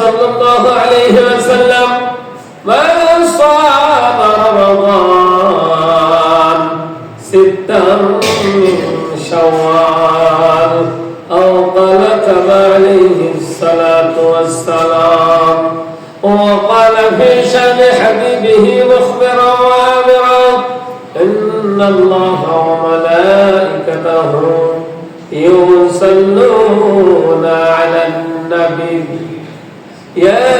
صلى الله عليه وسلم من صام رمضان ستا من شوال أو قال عليه الصلاة والسلام وقال في شأن حبيبه مخبرا وآمرا إن الله وملائكته يصلون على النبي. يا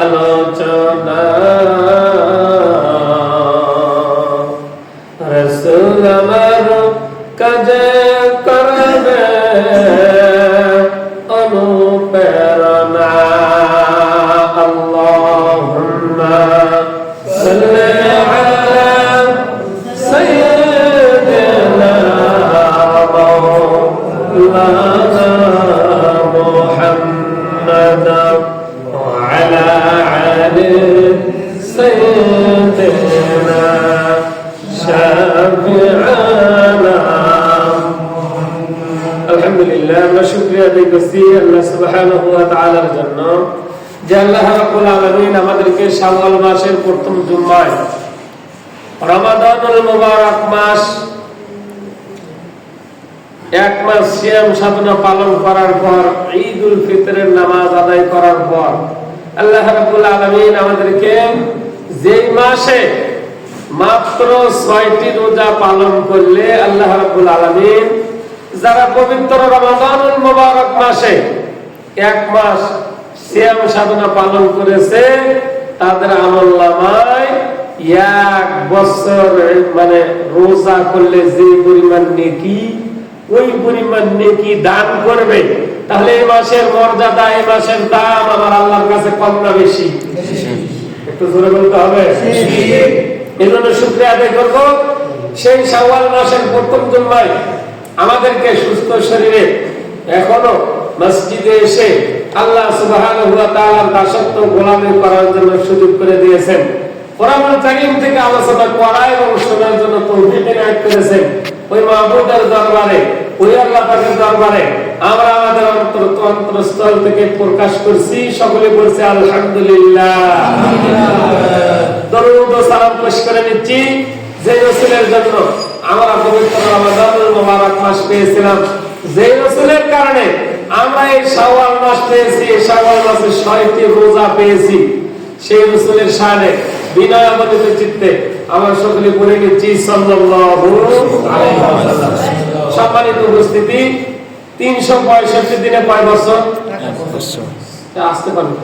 আলোচনা আলহামদুলিল্লাহ, আমরা শুকরিয়া আল্লাহ জন্য যে আল্লাহ আমাদেরকে শাওয়াল মাসের প্রথম জুমায় রমাদানুল মুবারক মাস এক মাস সিয়াম সাধনা পালন করার পর, ঈদুল ফিতরের নামাজ আদায় করার পর, আল্লাহ আমাদেরকে যেই মাসে মাত্র ছয়টি রোজা পালন করলে আল্লাহ রাব্বুল আলামিন যারা পবিত্র রমাদানুল মুবারক মাসে এক মাস সিয়াম সাধনা পালন করেছে তাদের আমল নামায় এক বছর মানে রোজা করলে যে পরিমাণ নেকি ওই পরিমাণ নেকি দান করবে। তাহলে এই মাসের মর্যাদা এই মাসের দাম আমার আল্লাহর কাছে কম না বেশি? একটু জোরে বলতে হবে? এই জন্য শুক্রিয়া আদায় করব। সেই শাওয়াল মাসের প্রথম জুম্মায় আমাদেরকে সুস্থ শরীরে এখনও মসজিদে এসে আল্লাহ সুবহানাহু ওয়া তাআলার দাসত্ব গোলামি করার জন্য সুযোগ করে দিয়েছেন। কারীম থেকে আলোচনা করা এবং শোনার জন্য তৌফিক এনায়েত করেছেন। ওই মাহবুবের দরবারে ওই আল্লাহ পাকের দরবারে আমরা আমাদের অন্তর অন্তরস্থল থেকে প্রকাশ করছি। সকলে বলছে আলহামদুলিল্লাহ। দরুদ ও সালাম পেশ করে নিচ্ছি। যে রসুলের জন্য আমরা পবিত্র রমাদানুল মুবারক মাস পেয়েছিলাম। যে রসুলের কারণে আমরা এই শাওয়াল মাস পেয়েছি এই শাওয়াল মাসে ছয়টি রোজা পেয়েছি। সেই রসুলের শানে বিনয় চিত্তে আমার সকলে বলে নিচ্ছি সাল্লাল্লাহু আলাইহি ওয়াসাল্লাম। সম্মানিত উপস্থিতি তিনশো পঁয়ষট্টি দিনে কয় বছর? আসতে পারবে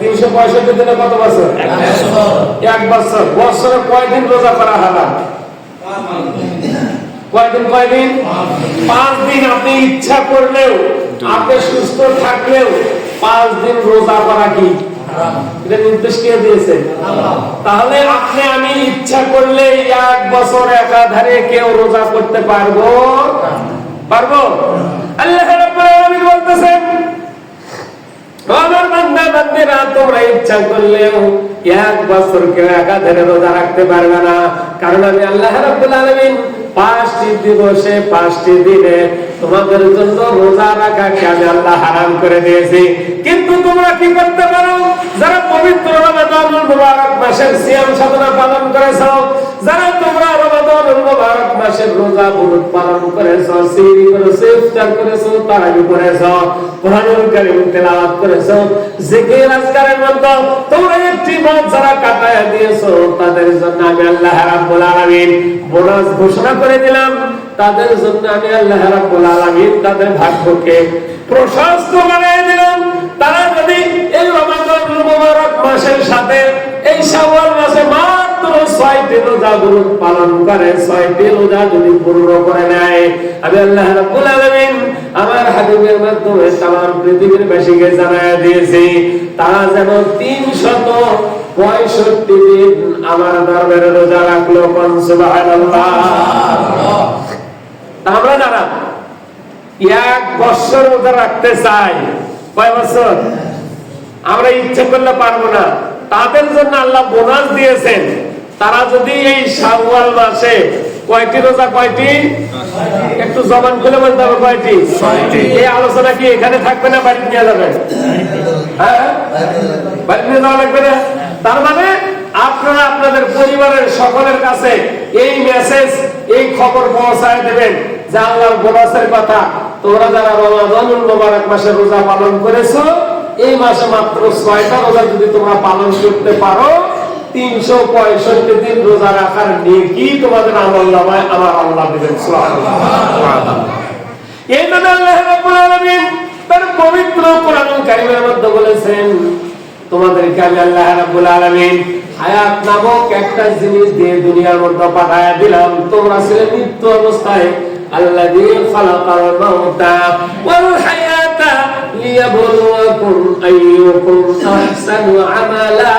তিনশো পঁয়ষট্টি দিনে কত বছর। এক বছর। বছরে কয়দিন রোজা করা হারাম? কয়দিন কয়দিন? পাঁচ দিন আপনি ইচ্ছা করলেও, আপনি সুস্থ থাকলেও পাঁচ দিন রোজা করা কি? এটা নির্দেশ কে দিয়েছে? তাহলে আপনি আমি ইচ্ছা করলে এক বছর একাধারে কেউ রোজা করতে পারব? পারব? আল্লাহ আমার বান্দা বান্দিরা তোমরা ইচ্ছা করলেও এক বছর কেউ একাধারে রোজা রাখতে পারবে না। কারণ আমি আল্লাহ রাব্বুল আলামিন পাঁচটি দিবসে, পাঁচটি দিনে তোমাদের জন্য রোজা রাখাকে আমি আল্লাহ হারাম করে দিয়েছি। কিন্তু তোমরা কি করতে পারো? যারা পবিত্র রমাদানুল মুবারক মাসের সিয়াম সাধনা পালন করেছ যারা তোমরা রমাদানুল মুবারক মাসের রোজা পালন করেছ করেছ ইফতার করেছ, তারাবি করেছ, কোরআনুল কারীম তেলাওয়াত করেছ, জিকির আজকারের তোমরা একটি মাস যারা কাটায় দিয়েছ, তাদের জন্য আমি আল্লাহ রাব্বুল আলামিন বোনাস ঘোষণা করে দিলাম। তাদের জন্য আমি আল্লাহ রাব্বুল আলামিন তাদের ভাগ্যকে প্রশস্ত বানিয়ে দিলাম। তারা যদি এই রমাদানুল মুবারক মাসের সাথে, এই শাওয়াল মাসে মাত্র ছয়টি রোজা পালন করে ছয়টি রোজা যদি পূর্ণ করে নেয়। আমি আল্লাহ রাব্বুল আলামিন আমার হাবিবের মাধ্যমে পৃথিবীর বাসীকে জানায় দিয়েছি যেন তিনশত পঁয়ষট্টি দিন আমার দরবারে রোজা রাখল আমরা যারা এক বছর রোজা রাখতে চাই, কয় বছর? আমরা ইচ্ছে করলে পারব না। তাদের জন্য আল্লাহ বোনাস দিয়েছেন। তারা যদি এই শাওয়াল মাসে কয়টি রোজা কয়টি? একটু জবান খুলে বলতে হবে কয়টি? এই আলোচনা কি এখানে থাকবে না বাড়ি নিয়ে যাবে? হ্যাঁ? বাড়ি নিয়ে যাওয়া লাগবে না? তার মানে আপনারা আপনাদের পরিবারের সকলের কাছে এই মেসেজ এই খবর পৌঁছায় দেবেন যে আল্লাহর বোনাসের কথা। তোমরা যারা রমাদানুল মোবারক মাসে রোজা পালন করেছ এই মাসে মাত্র ছয়টা রোজা যদি তোমরা পালন করতে পারো তিনশো পঁয়ষট্টি দিন রোজা রাখার নেকি তোমাদের আমল নামায় আমার আল্লাহ দিবেন। এই জন্য আল্লাহ রাব্বুল আলামিন তার পবিত্র কোরআন কারিমের মধ্যে বলেছেন, তোমাদেরকে আমি আল্লাহ রাব্বুল আলামিন হায়াত নামক একটা জিনিস দিয়ে দুনিয়ার মধ্যে পাঠায় দিলাম। তোমরা ছিলে মৃত্যু অবস্থায় আল্লাহ দিয়ে খালাকাল মাউতা ওয়াল হায়াতা লিয়াবলুয়াকুম আইয়ুকুম আহসানু আমালা।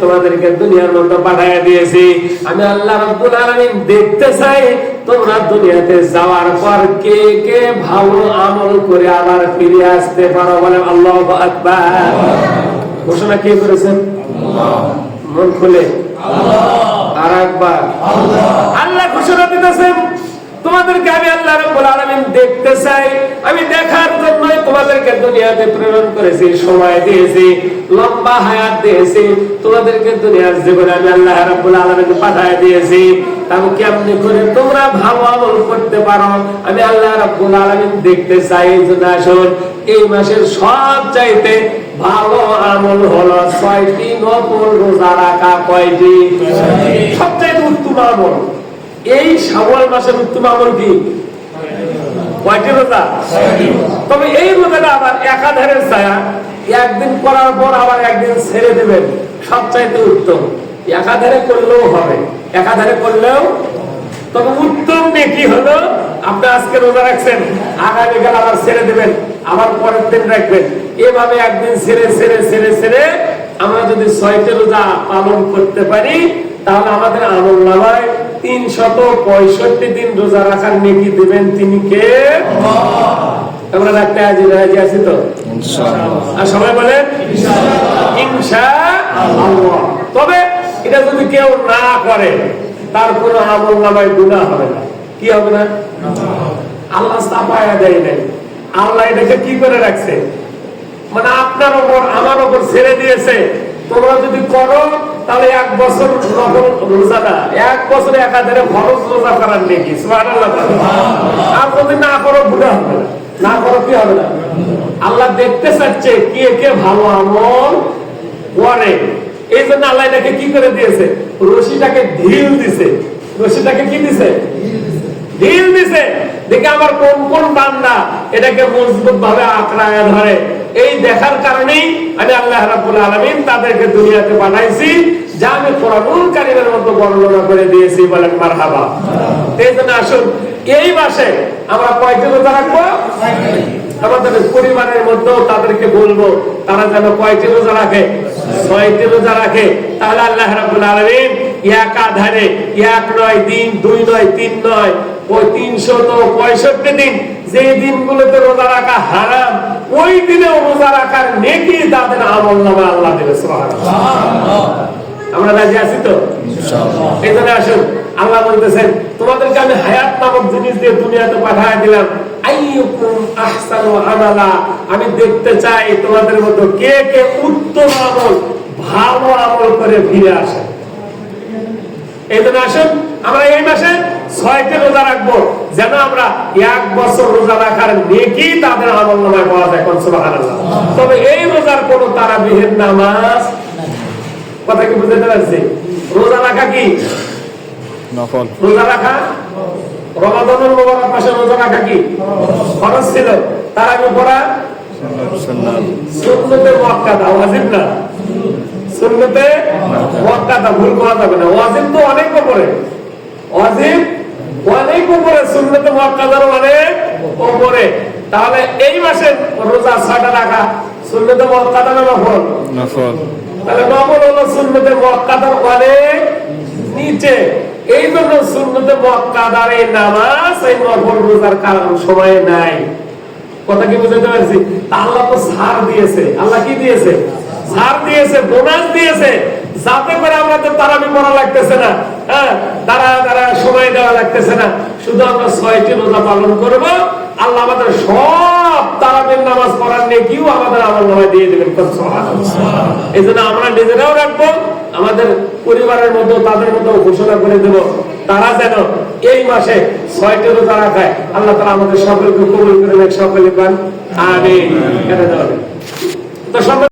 তোমাদেরকে দুনিয়ার মধ্যে পাঠিয়ে দিয়েছি। আমি আল্লাহ রাব্বুল আলামিন দেখতে চাই, তোমরা দুনিয়াতে যাওয়ার পর কে কে ভালো আমল করে আবার ফিরে আসতে পারো বলে আল্লাহু আকবার। ঘোষণা কে করেছেন? মন খুলে। আর একবার আল্লাহ। তোমাদেরকে আমি আল্লাহ রাব্বুল আলামিন দেখতে চাই। আমি দেখার জন্যই তোমাদেরকে দুনিয়াতে প্রেরণ করেছি সময় দিয়েছি লম্বা হায়াত দিয়েছি। তোমাদেরকে দুনিয়ার জীবনে আমি আল্লাহ রাব্বুল আলামিন পাঠায় দিয়েছি। তাও কেমনি করে তোমরা ভালো আমল করতে পারো আমি আল্লাহ রাব্বুল আলামিন দেখতে চাই। যদি আসুন এই মাসের সব চাইতে ভালো আমল হলো ছয়টি নফল রোজা রাখা কয়টি? সবচেয়ে উত্তম আমল। এই শাওয়াল মাসের উত্তম আমল কি? কয়টি রোজা? তবে এই রোজাটা আবার একাধারের ছায়া একদিন করার পর আবার একদিন ছেড়ে দেবেন সবচাইতে উত্তম। একাধারে করলেও হবে একাধারে করলেও তবে উত্তম নেকি হলো? আপনি আজকে রোজা রাখছেন আগামীকাল আবার ছেড়ে দেবেন আবার পরের দিন রাখবেন। এভাবে একদিন ছেড়ে ছেড়ে ছেড়ে ছেড়ে আমরা যদি ছয়টি রোজা পালন করতে পারি তাহলে আমাদের আমল নামায় তিন শত পঁয়ষট্টি দিন রোজা রাখার নেকি দিবেন তিনি কে? আমরা রাখতে আজি রাজি আছি তো? আর সবাই বলেন ইনশা তবে এটা যদি কেউ না করে তার কোনো আমল নামায় গুণা হবে না। কি হবে না? আল্লাহ চাপায়া দেয় নাই। আল্লাহ এটাকে কি করে রাখছে? মানে আপনার ওপর আমার ওপর ছেড়ে দিয়েছে। তোমরা যদি করো তাহলে এক বছর নকল এক একাধারে খরচ রোজা করার সুবহানাল্লাহ আর যদি না করো, ভুলে হবে। না করো, কি হবে না? আল্লাহ দেখতে চাচ্ছে কে কে ভালো আমল করে। এই জন্য আল্লাহ এটাকে কি করে দিয়েছে? রশিটাকে ঢিল দিছে। রশিটাকে কি দিছে? ঢিল দিছে। দেখে আমার কোন কোন বান্দা এটাকে মজবুত ভাবে আঁকড়ায় ধরে। এই দেখার কারণেই আমি আল্লাহ রাব্বুল আলামিন তাদেরকে দুনিয়াতে পাঠাইছি যা আমি কোরআনুল কারীমের মধ্যে বর্ণনা করে দিয়েছি, বলেন মারহাবা। এই জন্য আসুন, এই মাসে আমরা কয়টি রোজা রাখব? আমাদের পরিবারের মধ্যেও তাদেরকে বলব, তারা যেন কয়টি রোজা রাখে? ছয়টি রোজা রাখে। তাহলে আল্লাহ রাব্বুল আলামিন এক আধারে এক নয় দিন দুই নয় তিন নয় ওই তিনশত পঁয়ষট্টি দিন যে দিনগুলোতে রোজা রাখা হারাম ওই দিনেও রোজা রাখার নেকি তাদের আমল নামা আল্লাহ দেবে আমরা রাজি আছি তো? এই জন্য আসুন আল্লাহ বলতেছেন তোমাদেরকে আমি হায়াত নামক জিনিস দিয়ে দুনিয়াতে পাঠায় দিলাম। আমি দেখতে চাই তোমাদের মতো কে কে উত্তম আমল ভালো আমল করে ফিরে আসে। এই জন্য আসুন আমরা এই মাসে ছয়টি রোজা রাখব। যেন আমরা এক বছর রোজা রাখার নেকি তাদের আমল নামায় পাওয়া যায় তবে এই রোজার কোনো তারাবিহের নামাজ কথা কি বুঝতে পারছি? রোজা রাখা কি? নফল। রোজা রাখা? রমাদানুল মুবারক মাসে রোজা রাখা কি? ফরজ ছিল। তার আগে পড়া? সুন্নাত। মুআক্কাদা ওয়াজিব না? সুন্নতে মুআক্কাদা ভুল করা যাবে না। ওয়াজিব তো অনেক উপরে ওয়াজিব অনেক উপরে সুন্নতে মুআক্কাদার অনেক উপরে তাহলে এই মাসে রোজা ছয়টা রাখা সুন্নতে মুআক্কাদা না নফল? নফল। তাহলে নফল হলো সুন্নতে মুআক্কাদার অনেক নিচে। এই জন্য সুন্নতে মুআক্কাদার এই নামাজ এই নফল রোজার কারণ সময় নাই। কথা কি বুঝতে পারছি? আল্লাহ তো ছাড় দিয়েছে। আল্লাহ কি দিয়েছে? ছাড় দিয়েছে বোনাস দিয়েছে। যাতে করে আমাদের তারাবি পড়া লাগতেছে না। হ্যাঁ তারা তারা সময় দেওয়া লাগতেছে না। শুধু আমরা ছয়টি রোজা পালন করব। আল্লাহ আমাদের সব তারাবির নামাজ পড়ার নেকিও আমাদের আমার নামায় দিয়ে দেবেন। এই জন্য আমরা নিজেরাও রাখব, আমাদের পরিবারের মধ্যে তাদের মধ্যে ঘোষণা করে দেব, তারা যেন এই মাসে ছয়টি রোজা রাখায় আল্লাহ তারা আমাদের সকলকে কবুল করে সকলে পান আমিন। কেন তো সকল